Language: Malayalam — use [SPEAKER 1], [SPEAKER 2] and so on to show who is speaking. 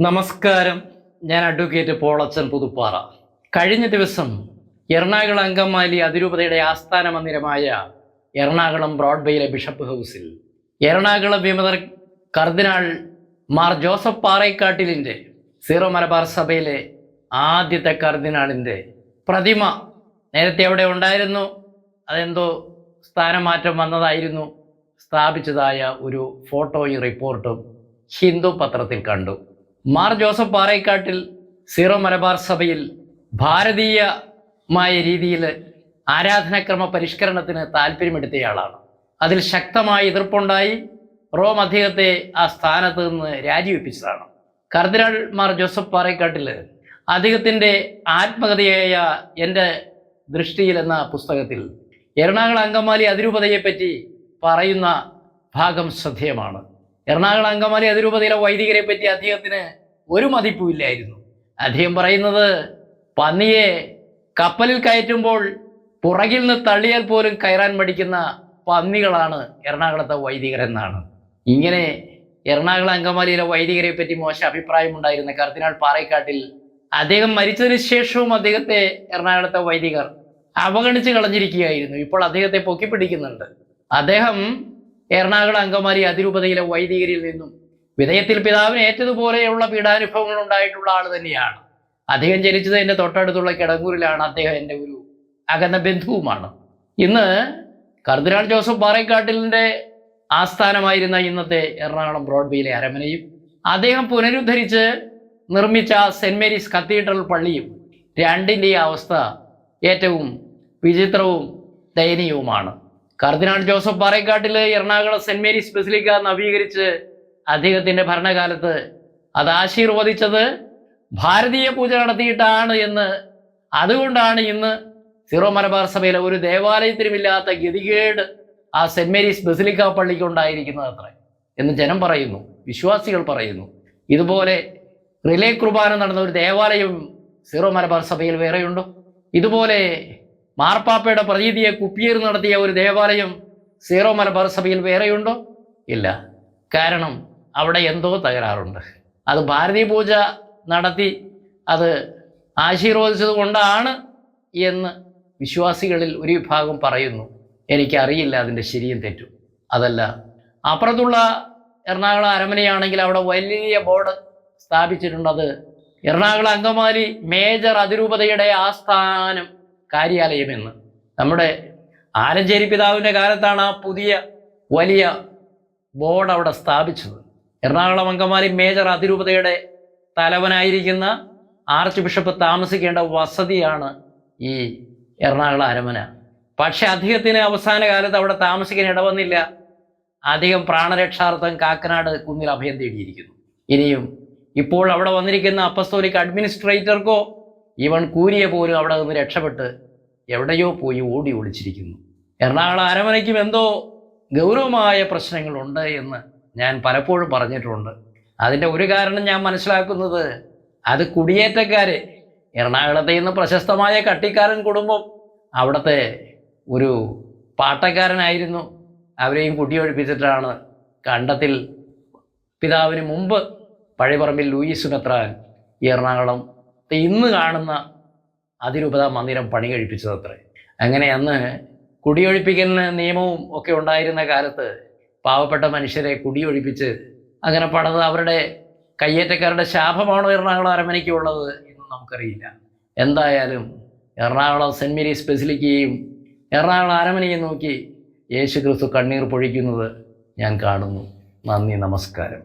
[SPEAKER 1] നമസ്കാരം. ഞാൻ അഡ്വക്കേറ്റ് പോളച്ചൻ പുതുപ്പാറ. കഴിഞ്ഞ ദിവസം എറണാകുളം അങ്കമാലി അതിരൂപതയുടെ ആസ്ഥാന മന്ദിരമായ എറണാകുളം ബ്രോഡ്വേയിലെ ബിഷപ്പ് ഹൗസിൽ എറണാകുളം വിമതർ കർദിനാൾ മാർ ജോസഫ് പാറേക്കാട്ടിലിന്റെ സീറോ മലബാർ സഭയിലെ ആദ്യത്തെ കർദിനാളിന്റെ പ്രതിമ നേരത്തെ അവിടെ ഉണ്ടായിരുന്നു. അതെന്തോ സ്ഥാനമാറ്റം വന്നതായിരുന്നു. സ്ഥാപിച്ചതായ ഒരു ഫോട്ടോയും റിപ്പോർട്ടും ഹിന്ദു പത്രത്തിൽ കണ്ടു. മാർ ജോസഫ് പാറേക്കാട്ടിൽ സീറോ മലബാർ സഭയിൽ ഭാരതീയമായ രീതിയിൽ ആരാധനാക്രമ പരിഷ്കരണത്തിന് താല്പര്യമെടുത്തയാളാണ്. അതിൽ ശക്തമായ എതിർപ്പുണ്ടായി. റോം അദ്ദേഹത്തെ ആ സ്ഥാനത്ത് നിന്ന് രാജിവെപ്പിച്ചതാണ്. കർദിനാൾ മാർ ജോസഫ് പാറേക്കാട്ടിൽ അദ്ദേഹത്തിന്റെ ആത്മകഥയായ എന്റെ ദൃഷ്ടിയിൽ എന്ന പുസ്തകത്തിൽ എറണാകുളം അങ്കമാലി അതിരൂപതയെപ്പറ്റി പറയുന്ന ഭാഗം ശ്രദ്ധേയമാണ്. എറണാകുളം അങ്കമാലി അതിരൂപതയിലെ വൈദികരെ പറ്റി അദ്ദേഹത്തിന് ഒരു മതിപ്പുമില്ലായിരുന്നു. അദ്ദേഹം പറയുന്നത് പന്നിയെ കപ്പലിൽ കയറ്റുമ്പോൾ പുറകിൽ നിന്ന് തള്ളിയാൽ പോലും കയറാൻ മടിക്കുന്ന പന്നികളാണ് എറണാകുളത്തെ വൈദികരെന്നാണ് ഇങ്ങനെ എറണാകുളം അങ്കമാലിയിലെ വൈദികരെ പറ്റി മോശം അഭിപ്രായമുണ്ടായിരുന്ന. കർദിനാൾ പാറേക്കാട്ടിൽ അദ്ദേഹം മരിച്ചതിന് ശേഷവും അദ്ദേഹത്തെ എറണാകുളത്തെ വൈദികർ അവഗണിച്ച് കളഞ്ഞിരിക്കുകയായിരുന്നു. ഇപ്പോൾ അദ്ദേഹത്തെ പൊക്കിപ്പിടിക്കുന്നുണ്ട്. അദ്ദേഹം എറണാകുളം അങ്കമാലി അതിരൂപതയിലെ വൈദികരിൽ നിന്നും വിധയത്തിൽ പിതാവിന് ഏറ്റതുപോലെയുള്ള പീഡാനുഭവങ്ങൾ ഉണ്ടായിട്ടുള്ള ആൾ തന്നെയാണ്. അദ്ദേഹം ജനിച്ചത് എന്റെ തൊട്ടടുത്തുള്ള കിടങ്ങൂരിലാണ്. അദ്ദേഹം എന്റെ ഒരു അകന്ന ബന്ധുവുമാണ്. ഇന്ന് കർദിനാൾ ജോസഫ് പാറേക്കാട്ടിലിന്റെ ആസ്ഥാനമായിരുന്ന ഇന്നത്തെ എറണാകുളം ബ്രോഡ്വേയിലെ അരമനയും അദ്ദേഹം പുനരുദ്ധരിച്ച് നിർമ്മിച്ച സെന്റ് മേരീസ് കത്തീഡ്രൽ പള്ളിയും രണ്ടിന്റെ അവസ്ഥ ഏറ്റവും വിചിത്രവും ദയനീയവുമാണ്. കർദിനാൾ Joseph Parekkattil Ernakulam Saint Mary's basilica നവീകരിച്ച് അദ്ദേഹത്തിന്റെ ഭരണകാലത്ത് അത് ആശീർവദിച്ചത് ഭാരതീയ പൂജ നടത്തിയിട്ടാണ് എന്ന് അതുകൊണ്ടാണ് ഇന്ന് സീറോ മലബാർ സഭയിലെ ഒരു ദേവാലയത്തിനുമില്ലാത്ത ഗതികേട് ആ സെന്റ് മേരീസ് ബസിലിക്ക പള്ളിക്ക് ഉണ്ടായിരിക്കുന്നത് അത്ര എന്ന് ജനം പറയുന്നു വിശ്വാസികൾ പറയുന്നു. ഇതുപോലെ റിലേ കുർബാന നടന്ന ഒരു ദേവാലയം സീറോ മലബാർ സഭയിൽ വേറെയുണ്ടോ? ഇതുപോലെ മാർപ്പാപ്പയുടെ പ്രതീതിയെ കുപ്പിയേർ നടത്തിയ ഒരു ദേവാലയം സീറോ മലബാർ സഭയിൽ വേറെയുണ്ടോ? ഇല്ല. കാരണം അവിടെ എന്തോ തകരാറുണ്ട്. അത് ഭാരതി പൂജ നടത്തി അത് ആശീർവദിച്ചത് കൊണ്ടാണ് എന്ന് വിശ്വാസികളിൽ ഒരു വിഭാഗം പറയുന്നു. എനിക്കറിയില്ല അതിന്റെ ശരിയും തെറ്റും. അതല്ല അപ്പുറത്തുള്ള എറണാകുളം അരമനയാണെങ്കിൽ അവിടെ വലിയ ബോർഡ് സ്ഥാപിച്ചിട്ടുണ്ട്. അത് എറണാകുളം അങ്കമാലി മേജർ അതിരൂപതയുടെ ആസ്ഥാനം. കാര്യാലയമെന്ന്. നമ്മുടെ ആലഞ്ചേരി പിതാവിന്റെ കാലത്താണ് ആ പുതിയ വലിയ ബോർഡ് അവിടെ സ്ഥാപിച്ചത്. എറണാകുളം അങ്കമാലി മേജർ അതിരൂപതയുടെ തലവനായിരിക്കുന്ന ആർച്ച് ബിഷപ്പ് താമസിക്കേണ്ട വസതിയാണ് ഈ എറണാകുളം അരമന. പക്ഷെ അദ്ദേഹത്തിന് അവസാന കാലത്ത് അവിടെ താമസിക്കാൻ ഇടവന്നില്ല. അദ്ദേഹം പ്രാണരക്ഷാർത്ഥം കാക്കനാട് കുന്നിൽ അഭയം തേടിയിരിക്കുന്നു. ഇനിയും ഇപ്പോൾ അവിടെ വന്നിരിക്കുന്ന അപ്പസ്തോലിക് അഡ്മിനിസ്ട്രേറ്റർക്കോ ഇവൻ കൂരിയെ പോലും അവിടെ നിന്ന് രക്ഷപ്പെട്ട് എവിടെയോ പോയി ഓടി ഒളിച്ചിരിക്കുന്നു. എറണാകുളം അരമനയ്ക്കും എന്തോ ഗൗരവമായ പ്രശ്നങ്ങളുണ്ട് എന്ന് ഞാൻ പലപ്പോഴും പറഞ്ഞിട്ടുണ്ട്. അതിന്റെ ഒരു കാരണം ഞാൻ മനസ്സിലാക്കുന്നത് അത് കുടിയേറ്റക്കാര് എറണാകുളത്തെ ഇന്ന് പ്രശസ്തമായ കട്ടിക്കാരൻ കുടുംബം അവിടുത്തെ ഒരു പാട്ടക്കാരനായിരുന്നു. അവരെയും കുട്ടിയൊഴിപ്പിച്ചിട്ടാണ് കണ്ടത്തിൽ പിതാവിന് മുമ്പ് പഴയപറമ്പിൽ ലൂയിസ് മെത്രാൻ എറണാകുളം ഇന്ന് കാണുന്ന അതിരൂപത മന്ദിരം പണി കഴിപ്പിച്ചതത്രേ അങ്ങനെ അന്ന് കുടിയൊഴിപ്പിക്കലിന് നിയമവും ഒക്കെ ഉണ്ടായിരുന്ന കാലത്ത് പാവപ്പെട്ട മനുഷ്യരെ കുടിയൊഴിപ്പിച്ച് അങ്ങനെ പണത് അവരുടെ കയ്യേറ്റക്കാരുടെ ശാപമാണോ എറണാകുളം അരമനയ്ക്ക് ഉള്ളത് എന്ന് നമുക്കറിയില്ല. എന്തായാലും എറണാകുളം സെന്റ് മേരീസ് ബസിലിക്കയും എറണാകുളം അരമനയും നോക്കി യേശു ക്രിസ്തു കണ്ണീർ പൊഴിക്കുന്നത് ഞാൻ കാണുന്നു. നന്ദി നമസ്കാരം.